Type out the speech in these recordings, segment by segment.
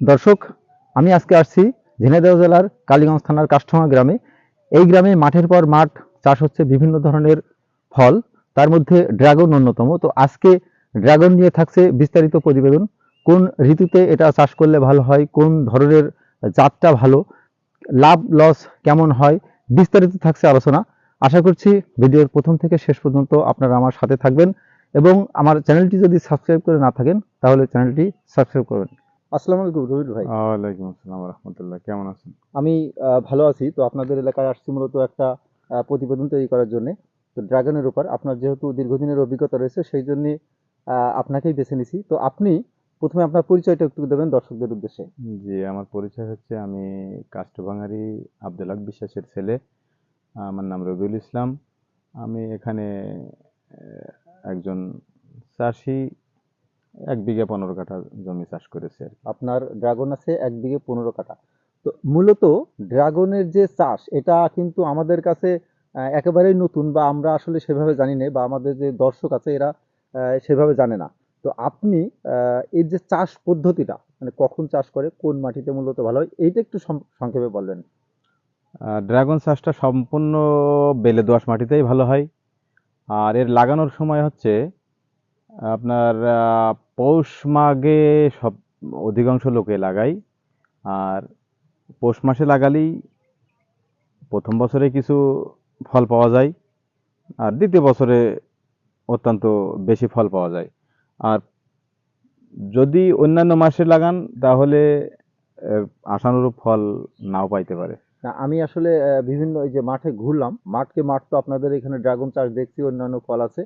দর্শক, আমি আজকে আসছি ঝিনাইদহ জেলার কালীগঞ্জ থানার কাষ্টমা গ্রামে। এই গ্রামে মাঠের পর মাঠ চাষ হচ্ছে বিভিন্ন ধরনের ফল, তার মধ্যে ড্রাগন অন্যতম। তো আজকে ড্রাগন নিয়ে থাকছে বিস্তারিত প্রতিবেদন। কোন ঋতুতে এটা চাষ করলে ভালো হয়, কোন ধরনের জাতটা ভালো, লাভ, লস কেমন হয়, বিস্তারিত থাকছে আলোচনা। আশা করছি ভিডিওর প্রথম থেকে শেষ পর্যন্ত আপনারা আমার সাথে থাকবেন এবং আমার চ্যানেলটি যদি সাবস্ক্রাইব করে না থাকেন, তাহলে চ্যানেলটি সাবস্ক্রাইব করবেন। আসসালামু আলাইকুম রবিউল ভাই। ওয়ালাইকুম আসসালাম রহমতুল্লাহ কেমন আছেন? আমি ভালো আছি। তো আপনাদের এলাকায় আসছি মূলত একটা প্রতিবেদন তৈরি করার জন্য। তো ড্রাগনের উপর আপনার যেহেতু দীর্ঘদিনের অভিজ্ঞতা রয়েছে সেই জন্য আপনাকেই বেছে নিছি। তো আপনি প্রথমে আপনার পরিচয়টা একটু দেবেন দর্শকদের উদ্দেশ্যে। জি আমার পরিচয় হচ্ছে আমি কাষ্টভাঙারি আব্দুল হক বিশ্বাসের ছেলে। আমার নাম রবিউল ইসলাম। আমি এখানে একজন চাষি এক বিঘে পনেরো কাঠা জমি চাষ করেছি আর কি। আপনার ড্রাগন আছে এক বিঘে পনেরো কাঠা। তো মূলত ড্রাগনের যে চাষ এটা কিন্তু আমাদের কাছে আহ, একেবারেই নতুন বা আমরা আসলে সেভাবে জানি না বা আমাদের যে দর্শক আছে এরা আহ, সেভাবে জানে না। তো আপনি আহ, এই যে চাষ পদ্ধতিটা মানে কখন চাষ করে কোন মাটিতে মূলত ভালো হয় এইটা একটু সং- সংক্ষেপে বলবেন। আহ, ড্রাগন চাষটা সম্পূর্ণ বেলে দোআঁশ মাটিতেই ভালো হয়। আর এর লাগানোর সময় হচ্ছে আপনার পৌষ মাঘে সব অধিকাংশ লোকে লাগায় আর পৌষ মাসে লাগালেই প্রথম বছরে কিছু ফল পাওয়া যায়, আর দ্বিতীয় বছরে অত্যন্ত বেশি ফল পাওয়া যায়। আর যদি অন্যান্য মাসে লাগান, তাহলে আশানুরূপ ফল নাও পাইতে পারে। আমি আসলে বিভিন্ন এই যে মাঠে ঘুরলাম, মাঠকে মাঠ তো আপনাদের এখানে ড্রাগন চাষ দেখছি, অন্যান্য ফল আছে।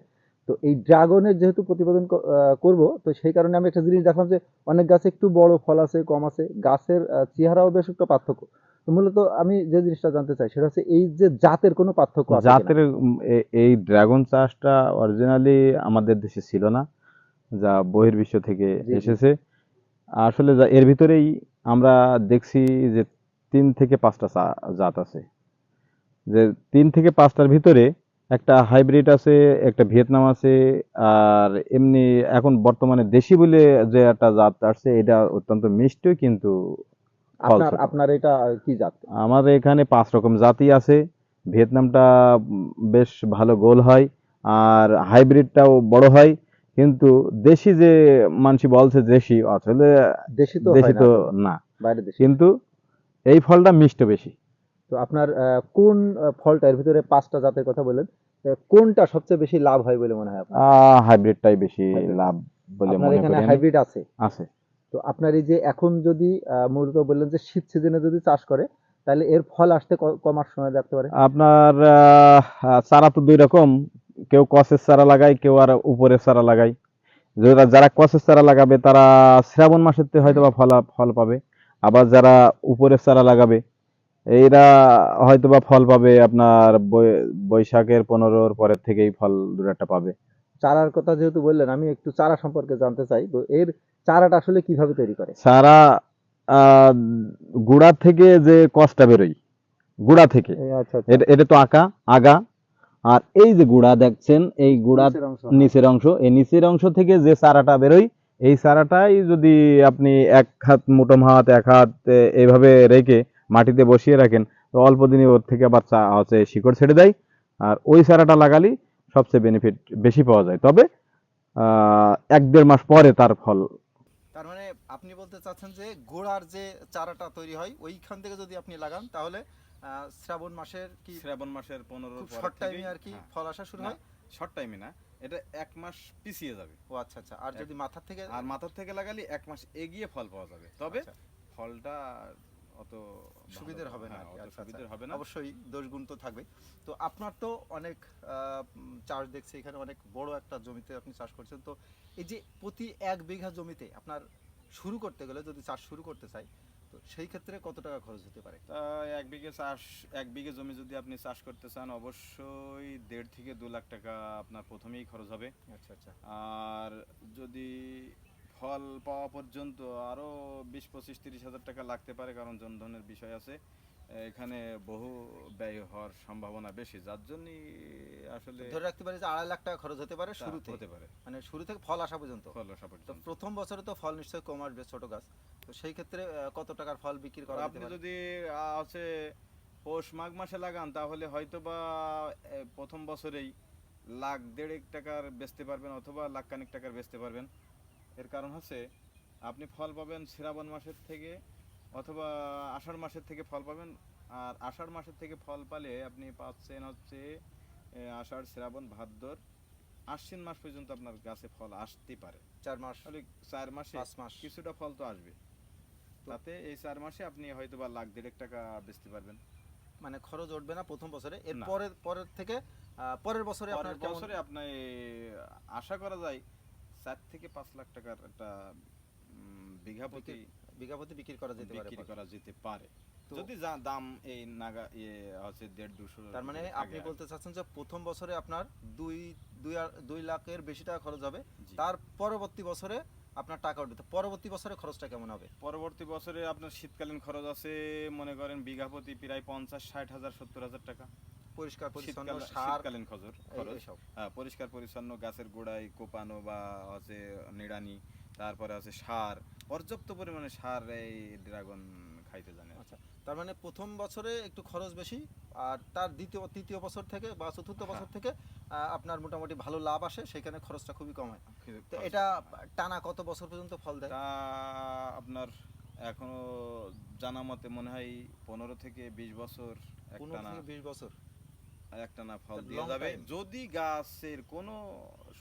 তো এই ড্রাগনের যেহেতু আহ, করব তো সেই কারণে আমি একটা জিনিস দেখলাম যে অনেক গাছে একটু বড় ফল আছে কম আছে গাছের চেহারাও বেশ একটা পার্থক্য। তো মূলত আমি যে জিনিসটা জানতে চাই সেটা হচ্ছে এই যে জাতের কোনো পার্থক্য আছে জাতের এই ড্রাগন চাষটা অরিজিনালি আমাদের দেশে ছিল না যা বহির্বিশ্ব থেকে। এসেছে। আসলে এর ভিতরেই আমরা দেখছি যে তিন থেকে পাঁচটা জাত আছে। যে তিন থেকে পাঁচটার ভিতরে একটা হাইব্রিড আছে একটা ভিয়েতনাম আছে আর এমনি এখন বর্তমানে দেশি বলে যে একটা জাত আসছে এটা অত্যন্ত মিষ্টি কিন্তু আপনার আপনার এটা কি জাত? আমাদের এখানে পাঁচ রকম জাতি আছে। ভিয়েতনামটা বেশ ভালো গোল হয় আর হাইব্রিডটাও বড় হয়। কিন্তু দেশি যে মানসি বলছে দেশি আসলে দেশি তো দেশি না। তো না। বাইরে কিন্তু এই ফলটা মিষ্ট বেশি। তো আপনার কোন ফলটা এর ভিতরে পাঁচটা জাতের কথা বললেন কোনটা সবচেয়ে বেশি লাভ হয় বলে মনে হয় হাইব্রিডটাই বেশি লাভ বলে মনে এখানে হাইব্রিড আছে? আছে। তো আপনার এই যে এখন যদি মূলত বললেন যে শীত সিজনে যদি চাষ করে তাহলে এর ফল আসতে ক- ক সময় লাগতে পারে? আপনার চারা তো দুই রকম। কেউ কসের চারা লাগায় কেউ আর উপরের চারা লাগায়। যারা যারা কসের চারা লাগাবে তারা শ্রাবণ মাসেতে হয়তো বা ফল ফল পাবে। আবার যারা উপরের চারা লাগাবে এইরা হয়তো বা ফল পাবে আপনার বৈশাখের পনেরোর পরের থেকেই ফল দু একটা পাবে। চারার কথা যেহেতু বললেন আমি একটু চারা সম্পর্কে জানতে চাই। তো এর চারাটা আসলে কীভাবে তৈরি করে? চারা গুড়া থেকে যে কসটা বেরোয় গুড়া থেকে। আচ্ছা আচ্ছা। এটা তো আঁকা আগা। আর এই যে গুড়া দেখছেন এই গুড়া নিচের অংশ। এই নিচের অংশ থেকে যে চারাটা বেরোয় এই চারাটাই যদি আপনি এক হাত মুঠোম হাত এক হাত এইভাবে রেখে মাটিতে বসিয়ে রাখেন তো অল্প দিনে ওর থেকে আবার চা হচ্ছে শিকড় ছেড়ে দেয়। আর ওই চারাটা লাগালেই সবচেয়ে বেনিফিট বেশি পাওয়া যায়। তবে এক দেড় মাস পরে তার ফল। তার মানে আপনি বলতে চাচ্ছেন যে গোড়ার যে চারাটা তৈরি হয় ওইখান থেকে যদি আপনি লাগান তাহলে শ্রাবণ মাসের কি শ্রাবণ মাসের পনেরো শর্ট টাইমে আর কি হ্যাঁ। ফল আসা শুরু হয়? শর্ট টাইমে না এটা এক মাস পিছিয়ে যাবে। ও আচ্ছা আচ্ছা আর যদি মাথার থেকে আর মাথার থেকে লাগালে এক মাস এগিয়ে ফল পাওয়া যাবে। তবে আচ্ছা, ফলটা অত সুবিধের হবে না হ্যাঁ, আচ্ছা, সুবিধের আচ্ছা। হবে না। অবশ্যই দোষগুণ তো থাকবে। তো আপনার তো অনেক চাষ দেখছি এখানে অনেক বড় একটা জমিতে আপনি চাষ করছেন। তো এই যে প্রতি এক বিঘা জমিতে আপনার শুরু করতে গেলে যদি চাষ শুরু করতে চাই তো সেই ক্ষেত্রে কত টাকা খরচ হতে পারে? এক বিঘে চাষ এক বিঘে জমি যদি আপনি চাষ করতে চান অবশ্যই দেড় থেকে দু লাখ টাকা আপনার প্রথমেই খরচ হবে। আচ্ছা আচ্ছা। আর যদি ফল পাওয়া পর্যন্ত আরও বিশ পঁচিশ তিরিশ হাজার টাকা লাগতে পারে কারণ জনধনের বিষয় আছে। এখানে বহু ব্যয় হওয়ার সম্ভাবনা বেশি যার জন্যই আসলে ধরে রাখতে পারি যে আড়াই লাখ টাকা খরচ হতে পারে শুরুতে। হতে পারে। মানে শুরু থেকে ফল আসা পর্যন্ত। ফল আসা তো পর্যন্ত প্রথম বছরে তো ফল নিশ্চয়ই কম আসবে ছোট গাছ। তো সেই ক্ষেত্রে কত টাকার ফল বিক্রি করা আপনি যদি হচ্ছে পৌষ মাঘ মাসে লাগান তাহলে হয়তো বা প্রথম বছরেই লাখ দেড়েক টাকার বেচতে পারবেন অথবা লাখ কানেক টাকার বেচতে পারবেন। এর কারণ হচ্ছে আপনি ফল পাবেন শ্রাবণ মাসের থেকে অথবা আষাঢ় মাসের থেকে ফল পাবেন আর আষাঢ় মাসের থেকে ফল পালে আপনি পাচ্ছেন হচ্ছে আষাঢ় শ্রাবণ ভাদ্র। আশ্বিন মাস পর্যন্ত আপনার গাছে ফল আসতে পারে। চার মাস। চার মাসে পাঁচ মাস। কিছুটা ফল তো আসবে। তাতে এই চার মাসে আপনি হয়তো বা লাখ দেড়েক টাকা বেচতে পারবেন। মানে খরচ উঠবে না প্রথম বছরে। এর পরের পরের থেকে পরের বছরে আপনার বছরে আপনি আশা করা যায় চার থেকে পাঁচ লাখ টাকার একটা বিঘা প্রতি বিঘা প্রতি বিক্রি করা যেতে পারে বিক্রি করা যেতে পারে। যদি যা- দাম এই নাগা ইয়ে হচ্ছে দেড় দুশো তার মানে আপনি বলতে চাচ্ছেন যে প্রথম বছরে আপনার দুই দুই দুই লাখের বেশি টাকা খরচ হবে তার পরবর্তী বছরে আপনার টাকা উঠবে। পরবর্তী বছরে খরচটা কেমন হবে? পরবর্তী বছরে আপনার শীতকালীন খরচ আছে মনে করেন বিঘা প্রতি প্রায় পঞ্চাশ ষাট হাজার সত্তর হাজার টাকা। পরিষ্কার পরিচ্ছন্ন শীতকালীন খরচ। হ্যাঁ, পরিষ্কার পরিচ্ছন্ন গাছের গোড়ায় কোপানো বা হচ্ছে নিড়ানি তারপরে আছে সার পর্যাপ্ত পরিমাণে সার এই ড্রাগন খাইতে জানে। আচ্ছা তার মানে প্রথম বছরে একটু খরচ বেশি আর তার দ্বিতীয় তৃতীয় বছর থেকে বা চতুর্থ বছর হ্যাঁ। থেকে আপনার মোটামুটি ভালো লাভ আসে সেখানে খরচটা খুবই কম হয়। তো এটা টানা কত বছর পর্যন্ত ফল দেয়? আপনার এখনও জানা মতে মনে হয় পনেরো থেকে বিশ বছর পনেরো থেকে বিশ বছর। একটানা ফল দিয়ে যাবে। যদি গাছের কোনো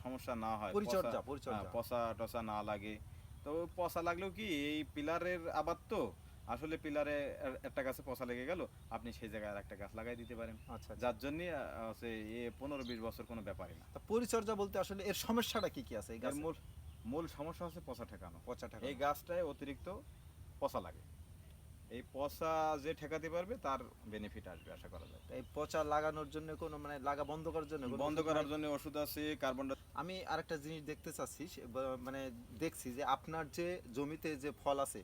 সমস্যা না হয় পরিচর্যা, পরিচর্যা। হ্যাঁ, পচা টসা না লাগে। তো পচা লাগলেও কি এই পিলারের আবার তো? আসলে পিলারে একটা গাছে পচা লেগে গেল আপনি সেই জায়গায় আর একটা গাছ লাগাই দিতে পারেন। আচ্ছা আচ্ছা। যার জন্য পনেরো বিশ বছর কোনো ব্যাপারই না। তা পরিচর্যা বলতে আসলে এর সমস্যাটা কি কি আছে এই গাছের মূল মূল সমস্যা হচ্ছে পচা ঠেকানো। পচা টাকা এই গাছটায় অতিরিক্ত পচা লাগে। এই পচা যে ঠেকাতে পারবে তার বেনিফিট আসবে আশা করা যায়। এই পচা লাগানোর জন্য কোনো মানে লাগা বন্ধ করার জন্য বন্ধ করার জন্য ওষুধ আছে কার্বন আমি আরেকটা জিনিস দেখতে চাচ্ছি মানে দেখছি যে আপনার যে জমিতে যে ফল আছে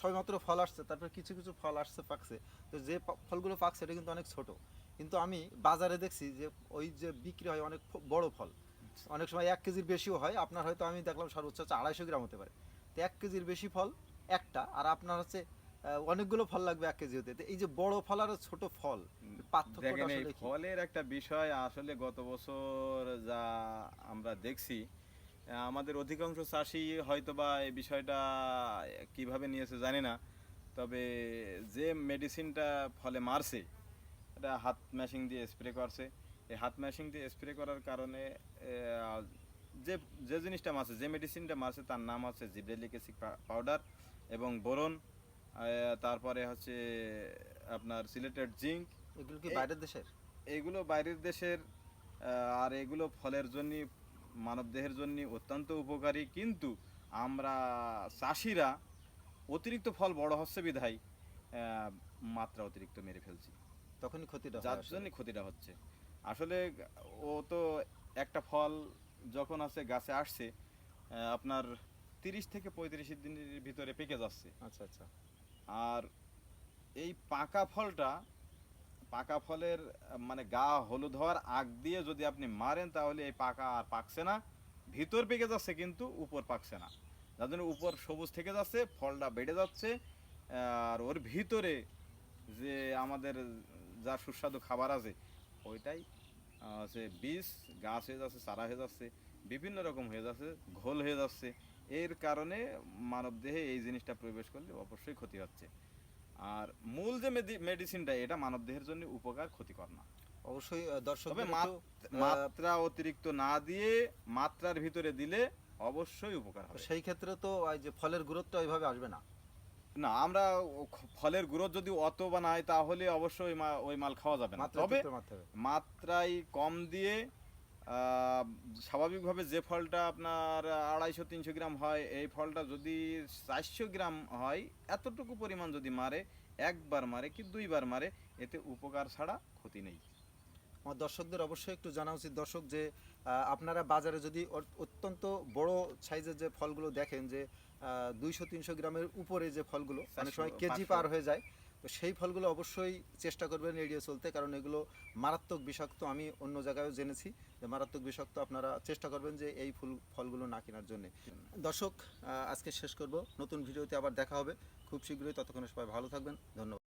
সবেমাত্র ফল আসছে তারপর কিছু কিছু ফল আসছে পাকছে। তো যে ফলগুলো পাকছে এটা কিন্তু অনেক ছোট। কিন্তু আমি বাজারে দেখছি যে ওই যে বিক্রি হয় অনেক বড় ফল। অনেক সময় এক কেজির বেশিও হয় আপনার হয়তো আমি দেখলাম সর্বোচ্চ হচ্ছে আড়াইশো গ্রাম হতে পারে। তো এক কেজির বেশি ফল একটা আর আপনার হচ্ছে অনেকগুলো ফল লাগবে এক কেজি হতে। এই যে বড় ফল আর ছোট ফল পার্থক্যটা আসলে ফলের একটা বিষয় আসলে গত বছর যা আমরা দেখছি আমাদের অধিকাংশ চাষি হয়তো বা এই বিষয়টা কীভাবে নিয়েছে জানি না তবে যে মেডিসিনটা ফলে মারছে এটা হাত ম্যাশিং দিয়ে স্প্রে করছে। এই হাত ম্যাশিং দিয়ে স্প্রে করার কারণে যে যে জিনিসটা মারছে যে মেডিসিনটা মারছে তার নাম হচ্ছে জিব্রেলিক অ্যাসিড পাউডার এবং বোরন। তারপরে হচ্ছে আপনার সিলেটেড জিঙ্ক। এগুলো কি বাইরের দেশের? এগুলো বাইরের দেশের আর এগুলো ফলের জন্য মানবদেহের জন্য অত্যন্ত উপকারী। কিন্তু আমরা চাষিরা অতিরিক্ত ফল বড় হচ্ছে বিধায় মাত্রা অতিরিক্ত মেরে ফেলছি। তখনই ক্ষতিটা যার। জন্য ক্ষতিটা হচ্ছে। আসলে ও তো একটা ফল যখন আছে গাছে আসছে আপনার তিরিশ থেকে পঁয়ত্রিশ দিনের ভিতরে পেকে যাচ্ছে। আচ্ছা আচ্ছা। আর এই পাকা ফলটা, পাকা ফলের মানে গা হলুদ হওয়ার আগ দিয়ে যদি আপনি মারেন তাহলে এই পাকা আর পাকছে না। ভিতর পেকে যাচ্ছে কিন্তু উপর পাকছে না। যার জন্য উপর সবুজ থেকে যাচ্ছে, ফলটা বেড়ে যাচ্ছে, আর ওর ভিতরে যে আমাদের যা সুস্বাদু খাবার আছে, ওইটাই হচ্ছে বীজ, গাছ হয়ে যাচ্ছে, চারা হয়ে যাচ্ছে, বিভিন্ন রকম হয়ে যাচ্ছে, ঘোল হয়ে যাচ্ছে এর কারণে মানবদেহে এই জিনিসটা প্রবেশ করলে অবশ্যই ক্ষতি হচ্ছে। আর মূল যে মেডিসিনটা এটা মানবদেহের জন্য উপকার ক্ষতিকর না। অবশ্যই আহ, মাত্রা অতিরিক্ত না দিয়ে মাত্রার ভিতরে দিলে অবশ্যই উপকার হবে। সেই ক্ষেত্রে তো যে ফলের গুরুত্ব ওইভাবে আসবে না। না আমরা ফলের গ্রোথ যদি অত বানাই তাহলে অবশ্যই ওই মাল খাওয়া যাবে না। তবে মাত্রায় কম দিয়ে স্বাভাবিকভাবে যে ফলটা আপনার আড়াইশো তিনশো গ্রাম হয় এই ফলটা যদি চারশো গ্রাম হয় এতটুকু পরিমাণ যদি মারে একবার মারে কি দুইবার মারে এতে উপকার ছাড়া ক্ষতি নেই। আমার দর্শকদের অবশ্যই একটু জানা উচিত দর্শক যে আপনারা বাজারে যদি অত্যন্ত বড় সাইজের যে ফলগুলো দেখেন যে দুইশো তিনশো গ্রামের উপরে যে ফলগুলো অনেক সময় কেজি পার হয়ে যায় তো সেই ফলগুলো অবশ্যই চেষ্টা করবেন এড়িয়ে চলতে, কারণ এগুলো মারাত্মক বিষাক্ত, আমি অন্য জায়গায়ও জেনেছি যে মারাত্মক বিষাক্ত আপনারা চেষ্টা করবেন যে এই ফুল, ফলগুলো না কেনার জন্য। দর্শক আজকে শেষ করব। নতুন ভিডিওতে আবার দেখা হবে। খুব শীঘ্রই, ততক্ষণে সবাই ভালো থাকবেন। ধন্যবাদ।